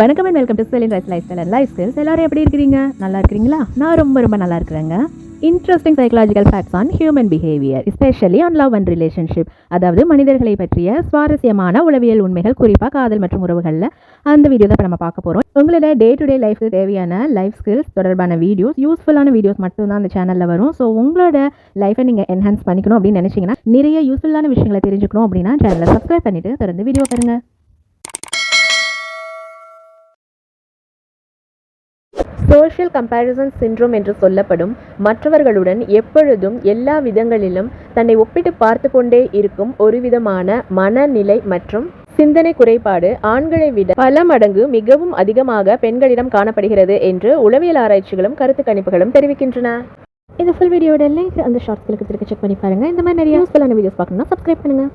வணக்கம் and welcome to Celine rise lifestyle and lifestyles எல்லாரும் எப்படி இருக்கிறீங்க? நல்லா இருக்கிறீங்களா? நான் ரொம்ப ரொம்ப நல்லா இருக்கிறேங்க. Interesting psychological facts on human behaviour especially on love and relationship அதாவது மனிதர்களை பற்றிய சுவாரஸ்யமான உளவியல் உண்மைகள் குறிப்பாக காதல் மற்றும் உறவுகளில். அந்த வீடியோ தான் நம்ம பார்க்க போகிறோம் உங்களோட டே டு டே லைஃப்க்கு தேவையான லைஃப் ஸ்கில்ஸ் தொடர்பான வீடியோஸ் யூஸ்ஃபுல்லான வீடியோஸ் மட்டும்தான் அந்த சேனலில் வரும். ஸோ உங்களோட லைஃப்பை நீங்கள் என்ஹான்ஸ் பண்ணிக்கணும் அப்படின்னு நினச்சிங்கன்னா நிறைய யூஸ்ஃபுல்லான விஷயங்களை தெரிஞ்சுக்கணும் அப்படின்னா சேனலை சப்ஸ்கிரைப் பண்ணிவிட்டு தொடர்ந்து வீடியோ பாருங்க. சோஷியல் கம்பேரிசன் சின்ரோம் என்று சொல்லப்படும் மற்றவர்களுடன் எப்பொழுதும் எல்லா விதங்களிலும் தன்னை ஒப்பிட்டு பார்த்து கொண்டே இருக்கும் ஒரு விதமான மனநிலை மற்றும் சிந்தனை குறைபாடு ஆண்களை விட பல மடங்கு மிகவும் அதிகமாக பெண்களிடம் காணப்படுகிறது என்று உளவியல் ஆராய்ச்சிகளும் கருத்து கணிப்புகளும் தெரிவிக்கின்றன. இந்த ஃபுல் வீடியோட லிங்க் அந்த ஷார்ட்ஸ்களுக்கு செக் பண்ணி பாருங்க. இந்த மாதிரி நிறைய யூஸ்ஃபுல்லான வீடியோஸ் பார்க்கணும்னா சப்ஸ்கிரைப் பண்ணுங்க.